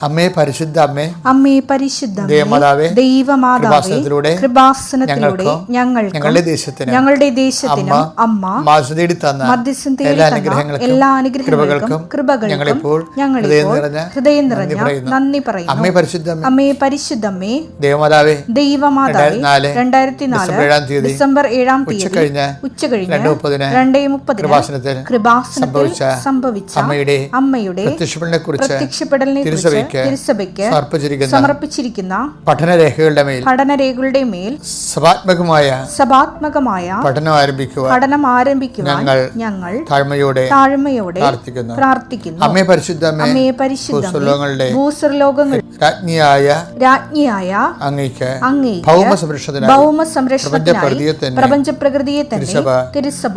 അമ്മേ പരിശുദ്ധ അമ്മേ അമ്മേ പരിശുദ്ധ ദേവമാതാവേ ദൈവമാതാവേ കൃപാസനത്തിലൂടെ ഞങ്ങൾ ഞങ്ങളുടെ ദേശത്തിന് ഞങ്ങളുടെ ദേശത്തിന് അമ്മ മാസുതേടി തന്ന മധ്യസ്ഥം എല്ലാ അനുഗ്രഹങ്ങൾക്കും എല്ലാ അനുഗ്രഹങ്ങൾക്കും കൃപകൾക്കും ഞങ്ങൾ ഞങ്ങളിപ്പോൾ ഞങ്ങൾ ഹൃദയം നിറഞ്ഞ നന്ദി പറയുന്നു. അമ്മേ പരിശുദ്ധ അമ്മേ. അമ്മേ പരിശുദ്ധമ്മേ ദേവമാതാവേ ദൈവമാതാവേ രണ്ടായിരത്തി നാല് ഡിസംബർ ഏഴാം തീയതി ഡിസംബർ ഏഴാം തീയതി ഉച്ചകഴിഞ്ഞ് ഉച്ച കഴിഞ്ഞ് രണ്ട് മുപ്പതിന് രണ്ടേ മുപ്പതിന് കൃപാസനത്തിൽ കൃപാസനത്തിൽ സംഭവിച്ച അമ്മയുടെ അമ്മയുടെ പ്രത്യക്ഷപ്പെടലിനെ കുറിച്ച് പ്രത്യക്ഷപ്പെടലിനെ കുറിച്ച് തിരുസഭയ്ക്ക് സമർപ്പിച്ചിരിക്കുന്ന പഠനരേഖകളുടെ മേൽ പഠനരേഖകളുടെ മേൽ സഭാത്മകമായ സഭാത്മകമായ പഠനം ആരംഭിക്കുക പഠനം ആരംഭിക്കുക ഞങ്ങൾ ഞങ്ങൾ താഴ്മയോടെ താഴ്മയോടെ പ്രാർത്ഥിക്കുന്നു. പ്രാർത്ഥിക്കുന്നു. അമ്മയെ പരിശുദ്ധ അമ്മേ അമ്മയെ പരിശുദ്ധങ്ങളുടെ ഭൂസ്വലോകങ്ങൾ രാജ്ഞിയായ രാജ്ഞിയായ അങ്ങയ്ക്ക് അങ്ങേ ഭൗമ സംരക്ഷണത്തിനായി ഭൗമ സംരക്ഷണത്തിനായി പ്രപഞ്ച പ്രകൃതിയെ തന്നെ തിരുസഭ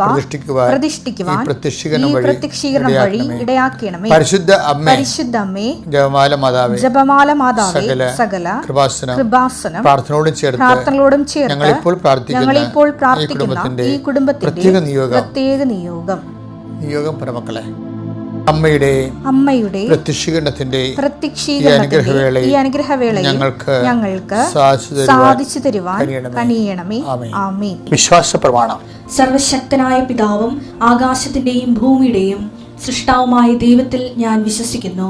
പ്രതിഷ്ഠിക്കുവാൻ പ്രത്യക്ഷീകരണം വഴി ഇടയാക്കണമേ. പരിശുദ്ധ അമ്മ പരിശുദ്ധ അമ്മേ ജപമാല മാതാവേ ജപമാല മാതാവേ സകല സകല കൃപാസനം കൃപാസനം പ്രാർത്ഥനയോടും ചേർത്ത് പ്രാർത്ഥനകളോടും ചേർത്ത് ഞങ്ങൾ ഇപ്പോൾ പ്രാർത്ഥിക്കുന്ന ഈ കുടുംബത്തിന്റെ പ്രത്യേക നിയോഗം. പ്രത്യേക നിയോഗം. നിയോഗം പരമക്കളെ അമ്മയുടെ അമ്മയുടെ പ്രത്യക്ഷീകരണത്തിന്റെ പ്രത്യക്ഷീകരണത്തിന്റെ ഈ അനുഗ്രഹവേളയിൽ ഞങ്ങൾക്ക് ഞങ്ങൾക്ക് സാധിച്ചു തരുവാൻ കണിയണമേ ആമേ വിശ്വാസ പ്രമാണം. സർവശക്തനായ പിതാവും ആകാശത്തിന്റെയും ഭൂമിയുടെയും സൃഷ്ടാവുമായ ദൈവത്തിൽ ഞാൻ വിശ്വസിക്കുന്നു.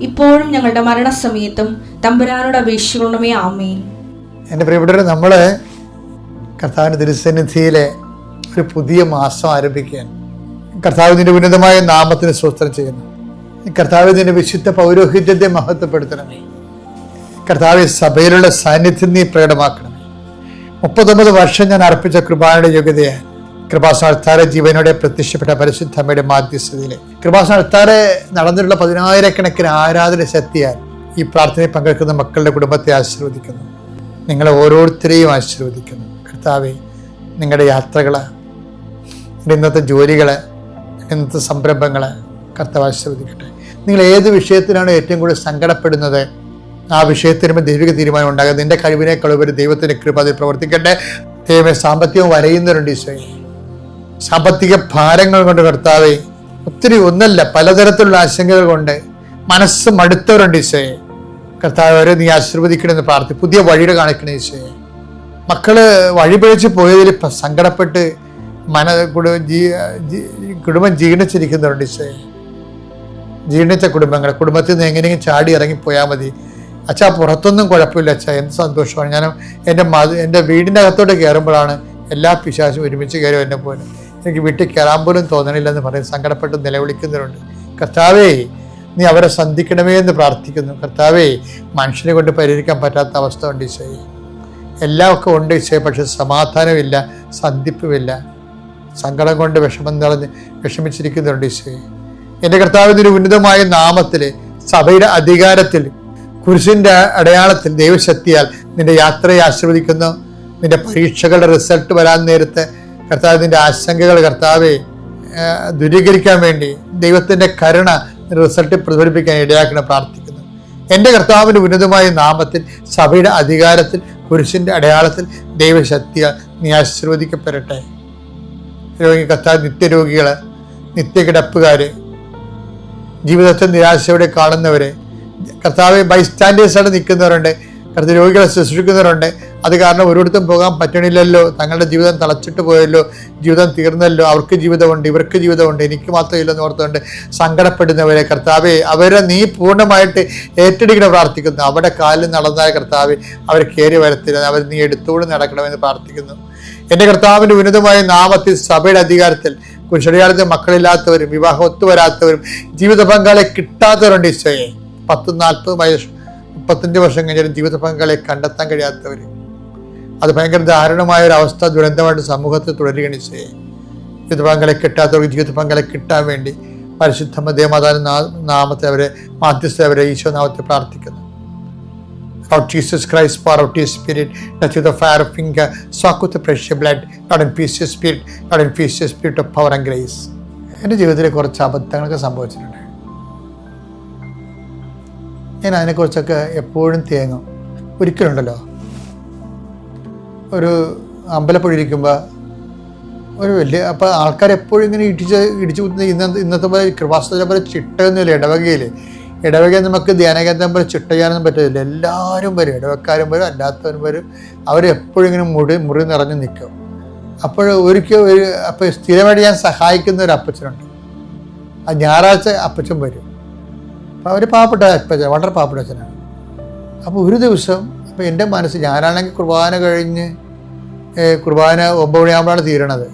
ഇപ്പോഴും ഞങ്ങളുടെ മരണസമയത്തും തമ്പുരാനോട് അപേക്ഷിക്കണമേ ആമേൻ. എന്റെ പ്രിയപ്പെട്ടവർ നമ്മൾ കർത്താവിന്റെ തിരുസന്നിധിയിലെ ഒരു പുതിയ മാസം ആരംഭിക്കുകയാണ്. കർത്താവിന്റെ ഉന്നതമായ നാമത്തിന് സ്വസ്ത്രം ചെയ്യുന്നു. കർത്താവിന്റെ വിശുദ്ധ പൗരോഹിത്യത്തെ മഹത്വപ്പെടുത്തണമേ. കർത്താവ് സഭയിലുള്ള സാന്നിധ്യം നീ പ്രകടമാക്കണമേ. മുപ്പത്തൊമ്പത് വർഷം ഞാൻ അർപ്പിച്ച കൃപാനയുടെ യോഗ്യതയാണ് കൃപാസനത്താരെ ജീവനോടെ പ്രത്യക്ഷപ്പെട്ട പരിശുദ്ധമ്മയുടെ മാധ്യസ്ഥതയിൽ കൃപാസനത്താരെ നടന്നിട്ടുള്ള പതിനായിരക്കണക്കിന് ആരാധന ശക്തിയാൽ ഈ പ്രാർത്ഥനയിൽ പങ്കെടുക്കുന്ന മക്കളുടെ കുടുംബത്തെ ആശീർവദിക്കുന്നു. നിങ്ങളെ ഓരോരുത്തരെയും ആശീർവദിക്കുന്നു. കർത്താവെ നിങ്ങളുടെ യാത്രകൾ ഇന്നത്തെ ജോലികൾ ഇന്നത്തെ സംരംഭങ്ങൾ കർത്താവ് ആശീർവദിക്കട്ടെ. നിങ്ങൾ ഏത് വിഷയത്തിലാണ് ഏറ്റവും കൂടുതൽ സങ്കടപ്പെടുന്നത്? ആ വിഷയത്തിന് ദൈവിക തീരുമാനം ഉണ്ടാകും നിന്റെ കഴിവിനേക്കാൾ ഉപരി ദൈവത്തിന്റെ കൃപ അതിൽ പ്രവർത്തിക്കട്ടെ. ദൈവം സാമ്പത്തികം വരയുന്നവരുണ്ട് ഈശോയെ. സാമ്പത്തിക ഭാരങ്ങൾ കൊണ്ട് കർത്താവെ ഒത്തിരി ഒന്നല്ല പലതരത്തിലുള്ള ആശങ്കകൾ കൊണ്ട് മനസ്സ് മടുത്തവരുണ്ട് ഈശോയെ. കർത്താവ് അവരെ നീ ആശീർവദിക്കണമെന്ന് പ്രാർത്ഥി പുതിയ വഴിയുടെ കാണിക്കണേ ഈശോയെ. മക്കൾ വഴിപിഴച്ച് പോയതിൽ സങ്കടപ്പെട്ട് മന കുടുംബം ജീ കുടുംബം ജീർണിച്ചിരിക്കുന്നവരുണ്ട് ഈശോയെ. ജീർണിച്ച കുടുംബങ്ങൾ കുടുംബത്തിൽ നിന്ന് എങ്ങനെയെങ്കിലും ചാടി ഇറങ്ങിപ്പോയാൽ മതി. അച്ഛാ പുറത്തൊന്നും കുഴപ്പമില്ല അച്ഛാ എന്ത് സന്തോഷമാണ്. ഞാൻ എന്റെ മത എന്റെ വീടിന്റെ അകത്തോട്ട് കയറുമ്പോഴാണ് എല്ലാ പിശാശും ഒരുമിച്ച് കയറും എന്നെ പോലെ. എനിക്ക് വീട്ടിൽ കയറാൻ പോലും തോന്നണില്ലെന്ന് പറയും. സങ്കടപ്പെട്ട് നിലവിളിക്കുന്നവരുണ്ട്. കർത്താവേ നീ അവരെ സന്ധിക്കണമേ എന്ന് പ്രാർത്ഥിക്കുന്നു. കർത്താവേ മനുഷ്യനെ കൊണ്ട് പരിഹരിക്കാൻ പറ്റാത്ത അവസ്ഥ ഉണ്ട് ഈശോയെ. എല്ലാം ഒക്കെ ഉണ്ട് ഈശോയെ പക്ഷെ സമാധാനമില്ല സന്ധിപ്പുമില്ല. സങ്കടം കൊണ്ട് വിഷമം നിറഞ്ഞ് വിഷമിച്ചിരിക്കുന്നുണ്ട് ഈശോയെ. എന്റെ കർത്താവിന്റെ ഉന്നതമായ നാമത്തിൽ സഭയുടെ അധികാരത്തിൽ കുരിശിന്റെ അടയാളത്തിൽ ദൈവശക്തിയാൽ നിന്റെ യാത്രയെ ആശീർവദിക്കുന്നു. നിന്റെ പരീക്ഷകളുടെ റിസൾട്ട് വരാൻ നേരത്തെ കർത്താവ് നിന്റെ ആശങ്കകൾ കർത്താവെ ദൂരീകരിക്കാൻ വേണ്ടി ദൈവത്തിന്റെ കരുണ റിസൾട്ട് പ്രതിഫലിപ്പിക്കാൻ ഇടയാക്കണം പ്രാർത്ഥിക്കുന്നു. എന്റെ കർത്താവിന്റെ ഉന്നതമായ നാമത്തിൽ സഭയുടെ അധികാരത്തിൽ പുരുഷന്റെ അടയാളത്തിൽ ദൈവശക്തിയാൽ നീ ആശീർവദിക്കപ്പെടട്ടെ. രോഗി കർത്താവ് നിത്യരോഗികൾ നിത്യകിടപ്പുകാർ ജീവിതത്തെ നിരാശയോടെ കാണുന്നവരെ കർത്താവ് ബൈസ്റ്റാൻഡേഴ്സായിട്ട് നിൽക്കുന്നവരുണ്ട്. കർത്ത രോഗികളെ ശുശ്രൂഷിക്കുന്നവരുണ്ട് അത് കാരണം ഒരിടത്തും പോകാൻ പറ്റണില്ലല്ലോ. തങ്ങളുടെ ജീവിതം തളച്ചിട്ട് പോയല്ലോ. ജീവിതം തീർന്നല്ലോ. അവർക്ക് ജീവിതമുണ്ട് ഇവർക്ക് ജീവിതമുണ്ട് എനിക്ക് മാത്രം മാത്രമില്ലെന്ന് ഓർത്തുകൊണ്ട് സങ്കടപ്പെടുന്നവരെ കർത്താവെ അവരെ നീ പൂർണമായിട്ട് ഏറ്റെടുക്കണം പ്രാർത്ഥിക്കുന്നു. അവിടെ കാലിൽ നടന്നായ കർത്താവെ അവരെ കയറി വരത്തില്ല. അവർ നീ എടുത്തുകൊണ്ട് നടക്കണമെന്ന് പ്രാർത്ഥിക്കുന്നു. എന്റെ കർത്താവിന്റെ ഉന്നതമായ നാമത്തിൽ സഭയുടെ അധികാരത്തിൽ കുശടിയാളത്തിൽ മക്കളില്ലാത്തവരും വിവാഹം ഒത്തുവരാത്തവരും ജീവിത പങ്കാളെ കിട്ടാത്തവരുണ്ട് ഈശോയെ. പത്തും നാൽപ്പതും വയസ്സ് മുപ്പത്തഞ്ച് വർഷം കഴിഞ്ഞാലും ജീവിത പങ്കാളിയെ കണ്ടെത്താൻ കഴിയാത്തവർ അത് ഭയങ്കര ദാരുണമായ ഒരു അവസ്ഥ ദുരന്തമായിട്ട് സമൂഹത്തിൽ തുടരുകയാണ് ഈശോയെ ജീവിത പങ്കാളെ കിട്ടാത്തവർക്ക് ജീവിത പങ്കാളെ കിട്ടാൻ വേണ്ടി പരിശുദ്ധ മതേമാതാവിൻ നാമത്തെ അവരെ മാധ്യസ്ഥ അവരെ ഈശോ നാമത്തെ പ്രാർത്ഥിക്കുന്നു. Lord Jesus Christ, power of your spirit, touch with the fire of finger, soak with the precious blood, God infuse your spirit, God infuse your spirit of power and grace. എന്റെ ജീവിതത്തിൽ കുറച്ച് അബദ്ധങ്ങളൊക്കെ സംഭവിച്ചിട്ടുണ്ട്. ഞാൻ അതിനെക്കുറിച്ചൊക്കെ എപ്പോഴും തേങ്ങും. ഒരിക്കലുണ്ടല്ലോ. ഒരു അമ്പലപ്പുഴ ഇരിക്കുമ്പോൾ ഒരു വലിയ അപ്പോൾ ആൾക്കാർ എപ്പോഴും ഇങ്ങനെ ഇടിച്ച് ഇടിച്ചു കുത്തുന്ന ഇന്നത്തെ പോലെ കൃപാസ്തല പോലെ ചിട്ടയൊന്നുമില്ല ഇടവകയിൽ ഇടവക നമുക്ക് ധ്യാനകേന്ദ്രം പോലെ ചിട്ട ചെയ്യാനൊന്നും പറ്റത്തില്ല. എല്ലാവരും വരും. ഇടവക്കാരും വരും അല്ലാത്തവരും വരും. അവർ എപ്പോഴും ഇങ്ങനെ മുടി മുറി നിറഞ്ഞു നിൽക്കും. അപ്പോൾ ഒരിക്കൽ ഒരു അപ്പോൾ സ്ഥിരമായിട്ട് ഞാൻ സഹായിക്കുന്ന ഒരു അപ്പച്ചനുണ്ട്. ആ ഞായറാഴ്ച അപ്പച്ചൻ വരും. അവർ പാവപ്പെട്ട അപ്പച്ച വളരെ പാവപ്പെട്ട അച്ഛനാണ്. അപ്പോൾ ഒരു ദിവസം അപ്പോൾ എന്റെ മനസ്സ് ഞാനാണെങ്കിൽ കുർബാന കഴിഞ്ഞ് കുർബാന ഒമ്പത് മണിയാകുമ്പോഴാണ് തീരണത്.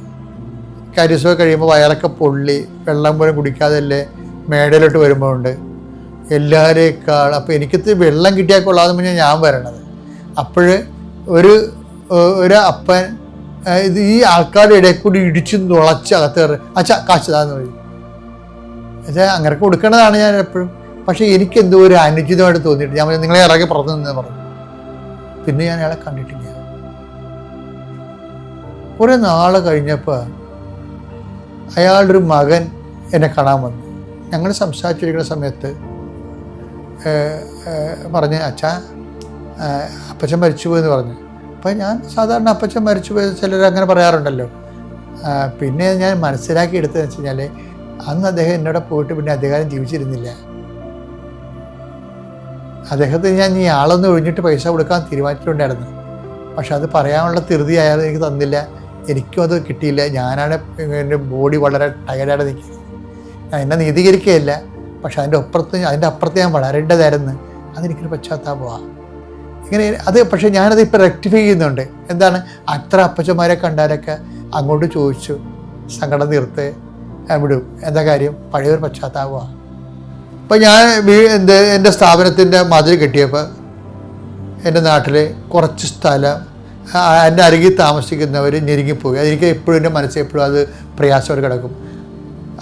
കരിസോ കഴിയുമ്പോൾ വയറൊക്കെ പൊള്ളി വെള്ളം പോലും കുടിക്കാതല്ലേ മേടയിലോട്ട് വരുമ്പോഴുണ്ട് എല്ലാവരേക്കാൾ അപ്പോൾ എനിക്കത് വെള്ളം കിട്ടിയാൽ കൊള്ളാതെ മുന്നേ ഞാൻ വരണത്. അപ്പോൾ ഒരു ഒരു അപ്പൻ ഇത് ഈ ആൾക്കാരുടെ ഇടയിൽ കൂടി ഇടിച്ചു നുളച്ച് അകത്ത് കയറി അച്ഛാ കാശതാന്ന് പറയും. എന്നുവെച്ചാൽ അങ്ങനെ കൊടുക്കേണ്ടതാണ് ഞാൻ എപ്പോഴും. പക്ഷേ എനിക്ക് എന്തോ ഒരു അനുചിതമായിട്ട് തോന്നിയിട്ട് ഞാൻ നിങ്ങളെ ഇറങ്ങി പുറത്തു നിന്ന് പറഞ്ഞു. പിന്നെ ഞാൻ അയാളെ കണ്ടിട്ടില്ല. കുറേ നാൾ കഴിഞ്ഞപ്പോൾ അയാളുടെ ഒരു മകൻ എന്നെ കാണാൻ വന്നു. ഞങ്ങൾ സംസാരിച്ചിരിക്കുന്ന സമയത്ത് പറഞ്ഞ് അച്ഛാ അപ്പച്ചൻ മരിച്ചുപോയി എന്ന് പറഞ്ഞു. അപ്പം ഞാൻ സാധാരണ അപ്പച്ചൻ മരിച്ചുപോയി ചിലർ അങ്ങനെ പറയാറുണ്ടല്ലോ. പിന്നെ ഞാൻ മനസ്സിലാക്കി എടുത്തതെന്ന് വെച്ച് കഴിഞ്ഞാൽ അന്ന് അദ്ദേഹം എന്നോട് പോയിട്ട് പിന്നെ അദ്ദേഹം ജീവിച്ചിരുന്നില്ല. അദ്ദേഹത്തിന് ഞാൻ ഈ ആളൊന്ന് ഒഴിഞ്ഞിട്ട് പൈസ കൊടുക്കാൻ തീരുമാനിച്ചിട്ടുണ്ടായിരുന്നു. പക്ഷെ അത് പറയാനുള്ള ധൃതി അയാൾ എനിക്ക് തന്നില്ല. എനിക്കും അത് കിട്ടിയില്ല. ഞാനാണ് എന്റെ ബോഡി വളരെ ടയർഡായിട്ട് നിൽക്കുന്നത്. ഞാൻ എന്നെ നീതീകരിക്കുകയില്ല. പക്ഷെ അതിന്റെ അപ്പുറത്ത് അതിന്റെ അപ്പുറത്ത് ഞാൻ വളരേണ്ടതായിരുന്നു. അതെനിക്കൊരു പശ്ചാത്താപമാണ് ഇങ്ങനെ അത് പക്ഷേ ഞാനത് ഇപ്പോൾ റെക്ടിഫൈ ചെയ്യുന്നുണ്ട്. എന്താണ്? അത്ര അപ്പച്ചന്മാരെ കണ്ടാലൊക്കെ അങ്ങോട്ട് ചോദിച്ചു. സങ്കടം തീർത്ത് വിടും. എന്താ കാര്യം? പഴയൊരു പശ്ചാത്താപമാണ് അപ്പം ഞാൻ എന്ത് എന്റെ സ്ഥാപനത്തിന്റെ മതിൽ കെട്ടിയപ്പോൾ എന്റെ നാട്ടിൽ കുറച്ച് സ്ഥലം എന്റെ അരികിൽ താമസിക്കുന്നവർ ഞെരുങ്ങിപ്പോയി. അതെനിക്ക് എപ്പോഴും എന്റെ മനസ്സിൽ എപ്പോഴും അത് പ്രയാസമായിട്ട് കിടക്കും.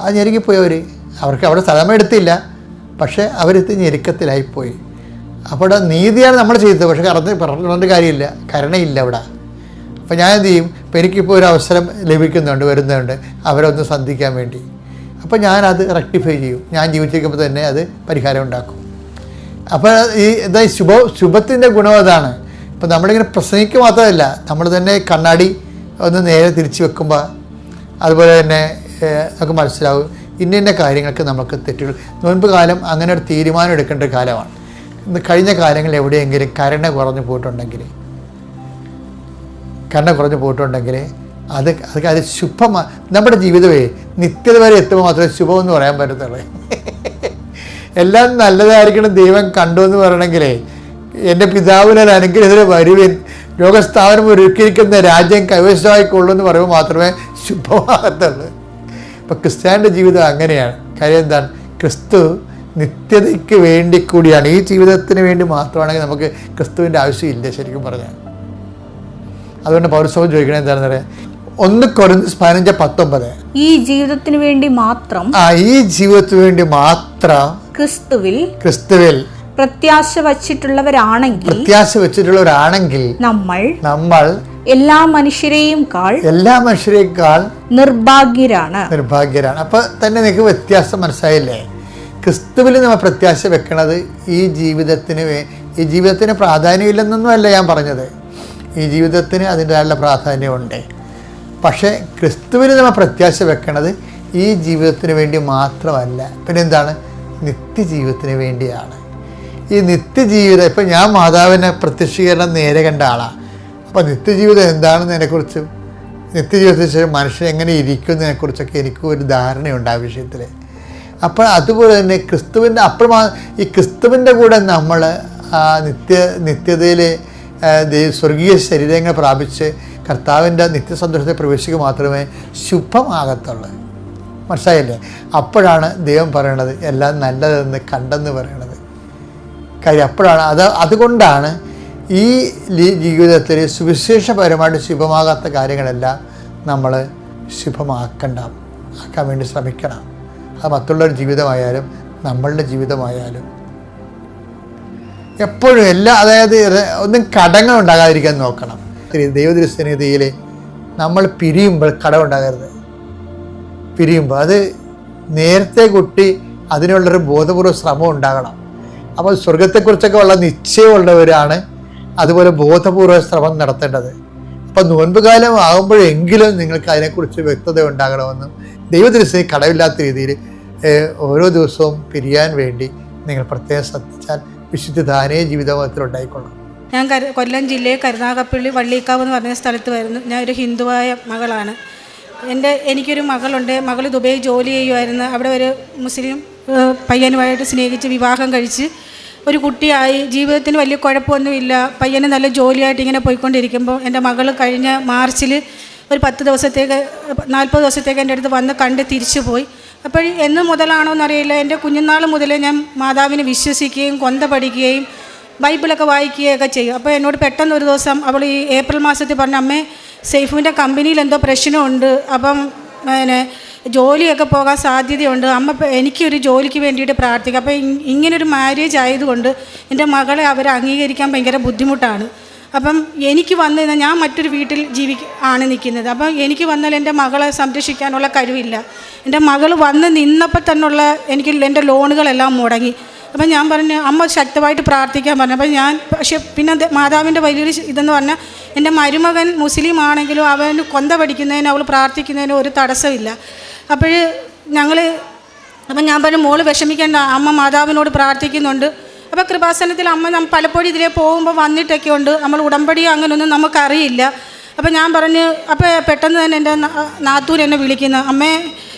ആ ഞെരുങ്ങിപ്പോയവർ അവർക്ക് അവിടെ സ്ഥലം എടുത്തില്ല. പക്ഷേ അവരെത്തി ഞെരുക്കത്തിലായിപ്പോയി. അപ്പോൾ നീതിയാണ് നമ്മൾ ചെയ്തത്. പക്ഷേ കറന്ന് പറഞ്ഞ കാര്യമില്ല. കരുണയില്ല അവിടെ. അപ്പോൾ ഞാൻ എന്ത് ചെയ്യും? ഇപ്പോൾ എനിക്കിപ്പോൾ ഒരു അവസരം ലഭിക്കുന്നുണ്ട് വരുന്നുണ്ട്. അവരൊന്ന് സന്ധിക്കാൻ വേണ്ടി. അപ്പോൾ ഞാനത് റെക്ടിഫൈ ചെയ്യും. ഞാൻ ജീവിച്ചിരിക്കുമ്പോൾ തന്നെ അത് പരിഹാരം ഉണ്ടാക്കും. അപ്പോൾ ഈ എന്താ ശുഭ ശുഭത്തിന്റെ ഗുണം അതാണ്. ഇപ്പം നമ്മളിങ്ങനെ പ്രസംഗിക്കുക മാത്രമല്ല നമ്മൾ തന്നെ കണ്ണാടി ഒന്ന് നേരെ തിരിച്ചു വെക്കുമ്പോൾ അതുപോലെ തന്നെ നമുക്ക് മനസ്സിലാവും ഇന്ന ഇന്ന കാര്യങ്ങൾക്ക് നമുക്ക് തെറ്റുകൾ. നോൻപ് കാലം അങ്ങനെ ഒരു തീരുമാനം എടുക്കേണ്ട ഒരു കാലമാണ്. ഇന്ന് കഴിഞ്ഞ കാലങ്ങളിൽ എവിടെയെങ്കിലും കരുണ കുറഞ്ഞു പോയിട്ടുണ്ടെങ്കിൽ കരുണ കുറഞ്ഞു പോയിട്ടുണ്ടെങ്കിൽ അത് അത് അത് ശുഭമാണ് നമ്മുടെ ജീവിതമേ നിത്യത വരെ എത്തുമ്പോൾ മാത്രമേ ശുഭമെന്ന് പറയാൻ പറ്റത്തുള്ളൂ. എല്ലാം നല്ലതായിരിക്കണം ദൈവം കണ്ടു എന്ന് പറയണമെങ്കിലേ എന്റെ പിതാവിനാൽ അനുഗ്രഹത്തിന് വരുവിൻ ലോകസ്ഥാപനം ഒരുക്കിയിരിക്കുന്ന രാജ്യം കൈവശമായിക്കൊള്ളൂ എന്ന് പറയുമ്പോൾ മാത്രമേ ശുഭമാകത്തുള്ളൂ. ഇപ്പം ക്രിസ്ത്യാനിന്റെ ജീവിതം അങ്ങനെയാണ്. കാര്യം എന്താണ്? ക്രിസ്തു നിത്യതയ്ക്ക് വേണ്ടി കൂടിയാണ്. ഈ ജീവിതത്തിന് വേണ്ടി മാത്രമാണെങ്കിൽ നമുക്ക് ക്രിസ്തുവിന്റെ ആവശ്യമില്ല ശരിക്കും പറഞ്ഞാൽ. അതുകൊണ്ട് പൗരസ്വം ചോദിക്കണേ എന്താണെന്ന് പറയാം ഒന്ന് കുറഞ്ഞ് പതിനഞ്ച് പത്തൊമ്പത്. ഈ ജീവിതത്തിന് വേണ്ടി മാത്രം ആ ഈ ജീവിതത്തിന് വേണ്ടി മാത്രം ക്രിസ്തുവിൽ ക്രിസ്തുവിൽ പ്രത്യാശ വച്ചിട്ടുള്ളവരാണെങ്കിൽ പ്രത്യാശ വെച്ചിട്ടുള്ളവരാണെങ്കിൽ നമ്മൾ നമ്മൾ എല്ലാ മനുഷ്യരെയും കാൾ എല്ലാ മനുഷ്യരെക്കാൾ നിർഭാഗ്യരാണ്. നിർഭാഗ്യരാണ്. അപ്പൊ തന്നെ നിങ്ങൾക്ക് വ്യത്യാസം മനസ്സിലായില്ലേ? ക്രിസ്തുവിൽ നമ്മൾ പ്രത്യാശ വെക്കണത് ഈ ജീവിതത്തിന് ഈ ജീവിതത്തിന് പ്രാധാന്യമില്ലെന്നൊന്നും അല്ല ഞാൻ പറഞ്ഞത്. ഈ ജീവിതത്തിന് അതിന്റെതായുള്ള പ്രാധാന്യമുണ്ട്. പക്ഷേ ക്രിസ്തുവിന് നമ്മൾ പ്രത്യാശ വെക്കണത് ഈ ജീവിതത്തിന് വേണ്ടി മാത്രമല്ല. പിന്നെ എന്താണ് നിത്യജീവിതത്തിന് വേണ്ടിയാണ്. ഈ നിത്യജീവിതം ഇപ്പം ഞാൻ മാതാവിനെ പ്രത്യക്ഷീകരണം നേരെ കണ്ട ആളാണ് അപ്പോൾ നിത്യജീവിതം എന്താണെന്ന് അതിനെക്കുറിച്ചും നിത്യജീവിതത്തിൽ മനുഷ്യൻ എങ്ങനെ ഇരിക്കുന്നതിനെക്കുറിച്ചൊക്കെ എനിക്കും ഒരു ധാരണയുണ്ട് ആ വിഷയത്തിൽ. അപ്പോൾ അതുപോലെ തന്നെ ക്രിസ്തുവിന്റെ അപ്പുറമാ ഈ ക്രിസ്തുവിന്റെ കൂടെ നമ്മൾ നിത്യ നിത്യതയിൽ സ്വർഗീയ ശരീരങ്ങൾ പ്രാപിച്ച് കർത്താവിന്റെ നിത്യസന്തോഷത്തെ പ്രവേശിക്കുക മാത്രമേ ശുഭമാകത്തുള്ളൂ. മനസ്സിലായില്ലേ? അപ്പോഴാണ് ദൈവം പറയണത് എല്ലാം നല്ലതെന്ന് കണ്ടെന്ന് പറയണത്. കാര്യം അപ്പോഴാണ് അത് അതുകൊണ്ടാണ് ഈ ജീവിതത്തിൽ സുവിശേഷപരമായിട്ട് ശുഭമാകാത്ത കാര്യങ്ങളെല്ലാം നമ്മൾ ശുഭമാക്കണ്ട ആക്കാൻ വേണ്ടി ശ്രമിക്കണം. അത് മറ്റുള്ളവരുടെ ജീവിതമായാലും നമ്മളുടെ ജീവിതമായാലും. എപ്പോഴും എല്ലാ അതായത് ഒന്നും കടങ്ങൾ ഉണ്ടാകാതിരിക്കാൻ നോക്കണം. ദൈവദൃശ്യനിധിയിൽ നമ്മൾ പിരിയുമ്പോൾ കടമുണ്ടാകരുത് പിരിയുമ്പോൾ അത് നേരത്തെ കുട്ടി അതിനുള്ളൊരു ബോധപൂർവ ശ്രമം ഉണ്ടാകണം. അപ്പോൾ സ്വർഗത്തെക്കുറിച്ചൊക്കെ ഉള്ള നിശ്ചയമുള്ളവരാണ് അതുപോലെ ബോധപൂർവ ശ്രമം നടത്തേണ്ടത്. അപ്പം നോൻപ് കാലം ആകുമ്പോഴെങ്കിലും നിങ്ങൾക്ക് അതിനെക്കുറിച്ച് വ്യക്തത ഉണ്ടാകണമെന്നും ദൈവദൃശ്യം കടവില്ലാത്ത രീതിയിൽ ഓരോ ദിവസവും പിരിയാൻ വേണ്ടി നിങ്ങൾ പ്രത്യേകം ശ്രദ്ധിച്ചാൽ വിശുദ്ധ ദാനേ ജീവിതത്തിൽ ഉണ്ടായിക്കൊള്ളും ഞാൻ കരു കൊല്ലം ജില്ലയിൽ കരുനാഗപ്പള്ളി വള്ളിക്കാവ് എന്ന് പറഞ്ഞ സ്ഥലത്ത് വരുന്നു. ഞാൻ ഒരു ഹിന്ദുവായ മകളാണ്. എന്റെ എനിക്കൊരു മകളുണ്ട്. മകൾ ദുബൈ ജോലി ചെയ്യുമായിരുന്നു അവിടെ ഒരു മുസ്ലിം പയ്യനുമായിട്ട് സ്നേഹിച്ച് വിവാഹം കഴിച്ച് ഒരു കുട്ടിയായി. ജീവിതത്തിന് വലിയ കുഴപ്പമൊന്നുമില്ല. പയ്യന് നല്ല ജോലിയായിട്ട് ഇങ്ങനെ പോയിക്കൊണ്ടിരിക്കുമ്പോൾ എന്റെ മകൾ കഴിഞ്ഞ മാർച്ചിൽ ഒരു പത്ത് ദിവസത്തേക്ക് നാൽപ്പത് ദിവസത്തേക്ക് എന്റെ അടുത്ത് വന്ന് കണ്ട് തിരിച്ചു പോയി. അപ്പോൾ എന്ന് മുതലാണോ എന്നറിയില്ല എന്റെ കുഞ്ഞുനാൾ മുതലേ ഞാൻ മാതാവിനെ വിശ്വസിക്കുകയും കൊന്ത പഠിക്കുകയും ബൈബിളൊക്കെ വായിക്കുകയൊക്കെ ചെയ്യും. അപ്പോൾ എന്നോട് പെട്ടെന്ന് ഒരു ദിവസം അവൾ ഈ ഏപ്രിൽ മാസത്തിൽ പറഞ്ഞ അമ്മേ സെയ്ഫുവിന്റെ കമ്പനിയിൽ എന്തോ പ്രശ്നമുണ്ട്. അപ്പം പിന്നെ ജോലിയൊക്കെ പോകാൻ സാധ്യതയുണ്ട്. അമ്മ എനിക്കൊരു ജോലിക്ക് വേണ്ടിയിട്ട് പ്രാർത്ഥിക്കുക അപ്പോൾ ഇങ്ങനൊരു മാരേജ് ആയതുകൊണ്ട് എന്റെ മകളെ അവർ അംഗീകരിക്കാൻ ഭയങ്കര ബുദ്ധിമുട്ടാണ്. അപ്പം എനിക്ക് വന്നു ഞാൻ മറ്റൊരു വീട്ടിൽ ജീവി ആണ് നിൽക്കുന്നത്. അപ്പം എനിക്ക് വന്നാൽ എന്റെ മകളെ സംരക്ഷിക്കാനുള്ള കഴിവില്ല. എന്റെ മകൾ വന്ന് നിന്നപ്പോൾ തന്നെയുള്ള എനിക്ക് എന്റെ ലോണുകളെല്ലാം മുടങ്ങി. അപ്പം ഞാൻ പറഞ്ഞു അമ്മ ശക്തമായിട്ട് പ്രാർത്ഥിക്കാൻ പറഞ്ഞു. അപ്പം ഞാൻ പക്ഷെ പിന്നെ മാതാവിന്റെ വലിയൊരു ഇതെന്ന് പറഞ്ഞാൽ എന്റെ മരുമകൻ മുസ്ലിം ആണെങ്കിലും അവന് കൊന്ത പഠിക്കുന്നതിന് അവൾ പ്രാർത്ഥിക്കുന്നതിന് ഒരു തടസ്സമില്ല. അപ്പോൾ ഞങ്ങൾ അപ്പം ഞാൻ പറഞ്ഞു മോൾ വിഷമിക്കേണ്ട അമ്മ മാതാവിനോട് പ്രാർത്ഥിക്കുന്നുണ്ട്. അപ്പോൾ കൃപാസനത്തിൽ അമ്മ നമ്മൾ പലപ്പോഴും ഇതിലേ പോകുമ്പോൾ വന്നിട്ടൊക്കെ ഉണ്ട്. നമ്മൾ ഉടമ്പടി അങ്ങനെയൊന്നും നമുക്കറിയില്ല. അപ്പോൾ ഞാൻ പറഞ്ഞു അപ്പോൾ പെട്ടെന്ന് തന്നെ എന്റെ നാത്തൂർ എന്നെ വിളിക്കുന്നു. അമ്മേ